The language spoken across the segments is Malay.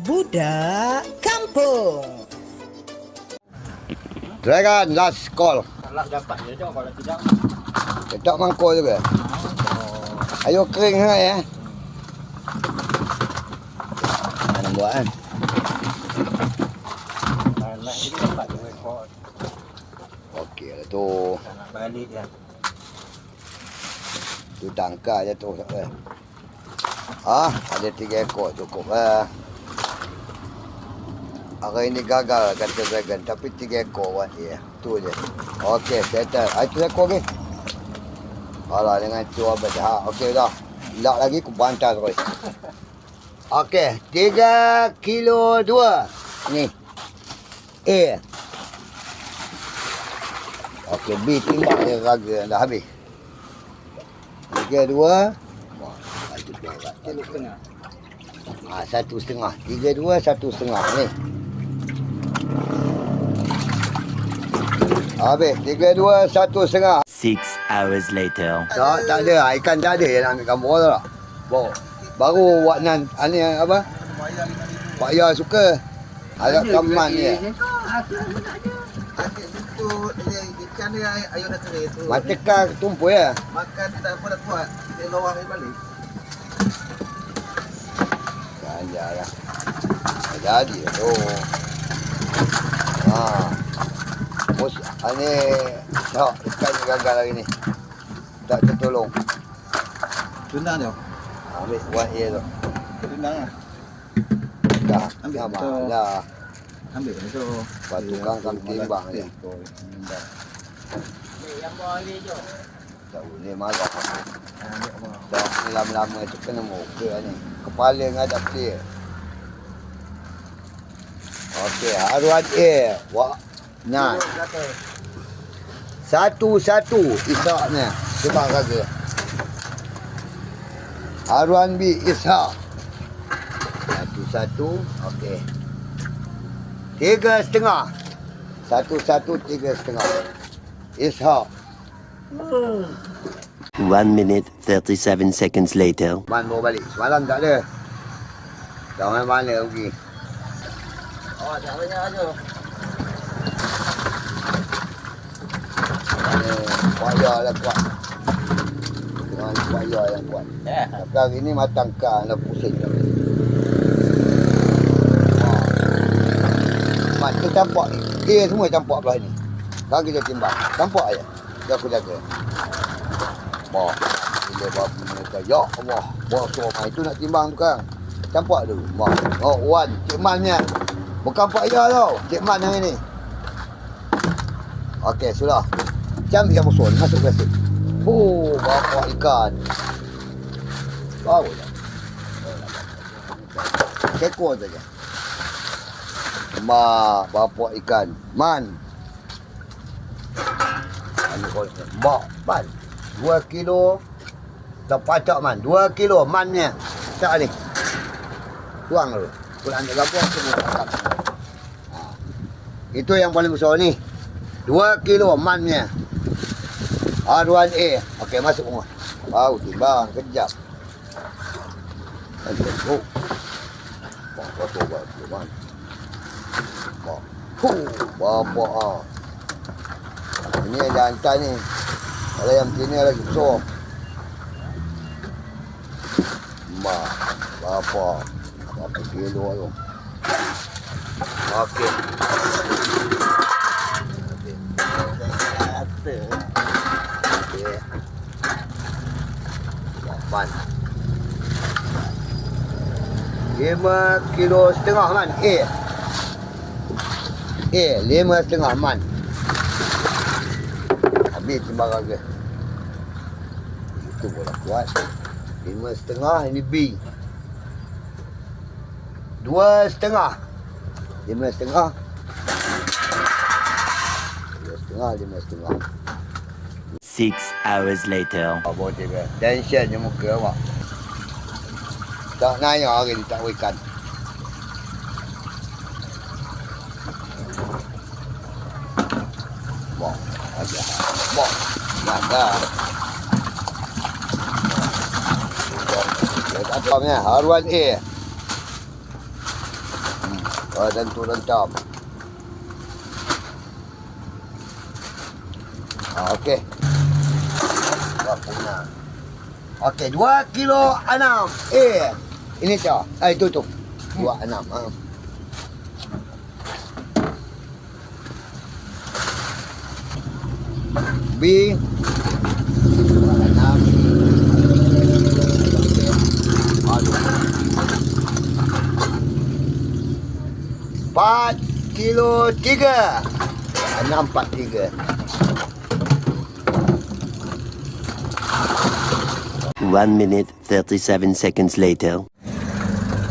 Budak Kampung. Dragon last call. Kalau dapat dia tu kalau tidak Ketok mangkuk juga. Ayo kering sangat ya. Mana buat kan? nak jadi dapat tu rekod. Okey lah tu. Tak nak balik dia. Tu tangkar je tu. Ah, ada tiga ekor cukup lah. Hari ini gagal kata Dragon tapi tiga ekor buat dia. Tu je. Okey, settle. Ah, itu ekor ke? Alah dengan tu apa dah. Okey dah. Lak lagi aku bantar terus. Okey, tiga kilo dua. Ni. A. Okey, B timbang dia raga dah habis. Tiga dua. Wah. Kilo setengah. Ha, satu setengah. Tiga dua, satu setengah. Ni. Habis. Tiga dua, satu setengah. Six hours later. Tak, tak ada. Ikan tak ada yang nak ambil gambar tu tak? Baru, baru Wak Nan, ni apa? Pak Ya suka. Agak kaman dia ikan dia ayo dah kering tu. Mata kau tumpul ya. Makan tak apa nak buat. Dia lawak dia balik. Lah. Tak Jadi tu. Ha. Mus, ini tak ikan ni gagal hari ni. Tak tertolong. Tundang dia. Ambil buat A tu. Tundang lah. Dah. Ambil Dah. betul. Dah. Ambil dia tu. Buat tukang kam timbang dia. Yang bawah ni je. Tak boleh marah. Dah lama-lama tu kena muka ni. Kepala ngadap dia. Okey, haruan A. Wah. Nah, satu-satu isaknya. Sebab kata. Haruan B Ishak. Satu-satu. Okey. Tiga setengah. Satu-satu tiga setengah. Ishak. One minute, 37 seconds later. Man bawa balik. Semalam tak ada. Tak mana-mana pergi. Oh, tak banyak aja. Mana payah lah kuat. Dengan payah yang kuat. Eh, Tapi hari ni matang kau dah pusing. dah. Ha. Mat, tu campak ni. Dia semua campak belah ni. Sekarang kita timbang. Campak aja. Dia aku jaga. Bah. Bila babi ni kata, Ya Allah. Bah, so, ha, itu nak timbang tu kan. Campak dulu. Bah. Oh, Wan. Cik Man ni. Bukan Pak Ya tau. Cik Man hari ni. Okey, sudah. Jam ikan musuh. Masuk plastik. Oh, bawa ikan. Bawa dah. Keko saja. Ma, bawa ikan. Man. Ini kau Mak, man. Dua kilo. Tak pacak man. Dua kilo mannya. Tak ni. Tuang dulu. Pulang ada gabung semua. Itu yang paling besar ni. Dua kilo mannya. R1A. Okey, masuk rumah. Bau timbang. Kejap. Oh. Bak, bak, bak, bak, man. Bak. Huh, bapak ah. Ini yang jantan ni. Kalau yang sini lagi besar. Mak, bapak. Berapa kilo tu? Okey. kata. Okey. Lapan. Lima kilo setengah man. Eh. Eh, lima setengah man. Habis timbang harga. Itu boleh kuat. Lima setengah, ini B. Dua setengah. Lima setengah. Dua setengah, lima setengah. Six hours later. Apa dia kata? Tension je muka awak. Tak nanya hari ni tak ikan. Bok. Aja. Bok. Mana? Bok. Tak tahu ni. Haruan A. Oh, tentu lentam. Ah, okey. Punya. Okey, dua kilo enam. Eh, ini tu. Eh, itu tu. Dua enam. Ha. B. Dua enam. Aduh. Empat kilo tiga. Enam empat tiga. One minute, 37 seconds later.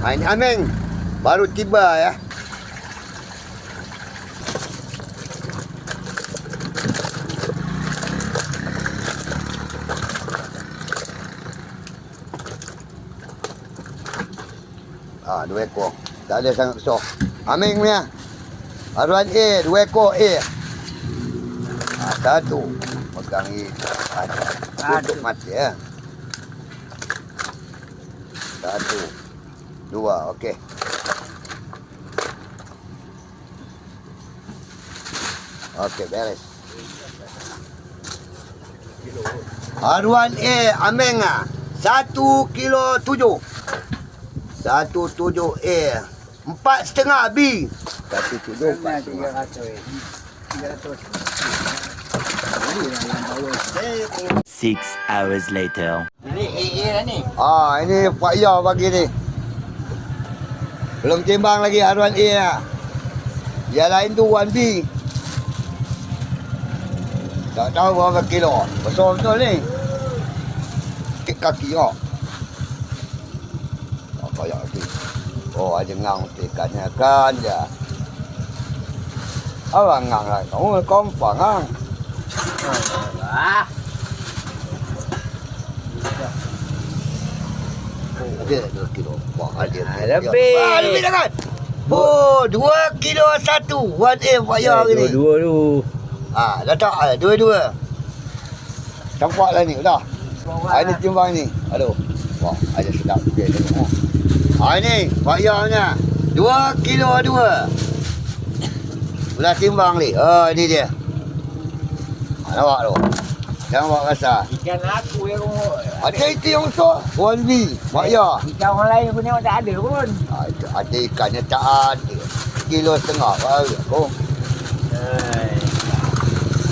Ha, ini Ameng. Baru tiba ya. Ah, dua ekor. Tak ada sangat besar. Ameng punya. Haruan A, dua ekor A. Ah, satu. Pegang A. Ah, tutup mati ya. Satu. Dua, okey. Okey, beres. Haruan A, Ameng ah. Satu kilo tujuh. Satu tujuh A. Empat setengah B. Satu tujuh, empat setengah. Six hours later. Ni. Ah, ini Pak Ya bagi ni. Belum timbang lagi haruan A lah. Yang lain tu 1B. Tak tahu berapa kilo. Besar betul ni. Kek kaki kau. Oh, kayak ni. Oh, ada ngang tekannya kan ya. Apa ngang lah? Kamu kompang ah. Ah. Ada 2 kilo. Wah, ada. lebih. Ah, lebih sangat. Oh, 2 kilo satu. 1A Pak Ya hari ni. Dua tu. Ah, dah tak ah, dua-dua. Nampak lah ni, dah. Ah, ini timbang ni. Aduh. Wah, ada sedap dia tengok. Ah, ini Ya punya. 2 kilo dua. Sudah timbang ni. Oh, ini dia. Ah, nampak tu. Jangan buat rasa. Ikan aku yang Ada itu yang besar. 1B. Pak Ya. Ikan orang lain tengok tak ada pun. Ah, itu ada ikannya tak ada. Kilo setengah baru aku. Hai.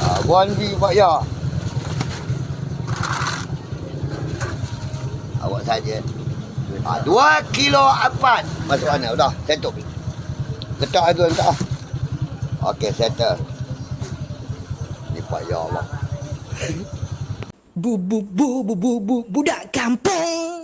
Ah, 1B Pak Ya. Awak saja. Ah, 2 kilo empat. Masuk mana? Dah, settle. Letak itu letak. Okey, settle. Ni Pak Ya Allah. Bu bu bu bu bu bu budak kampung.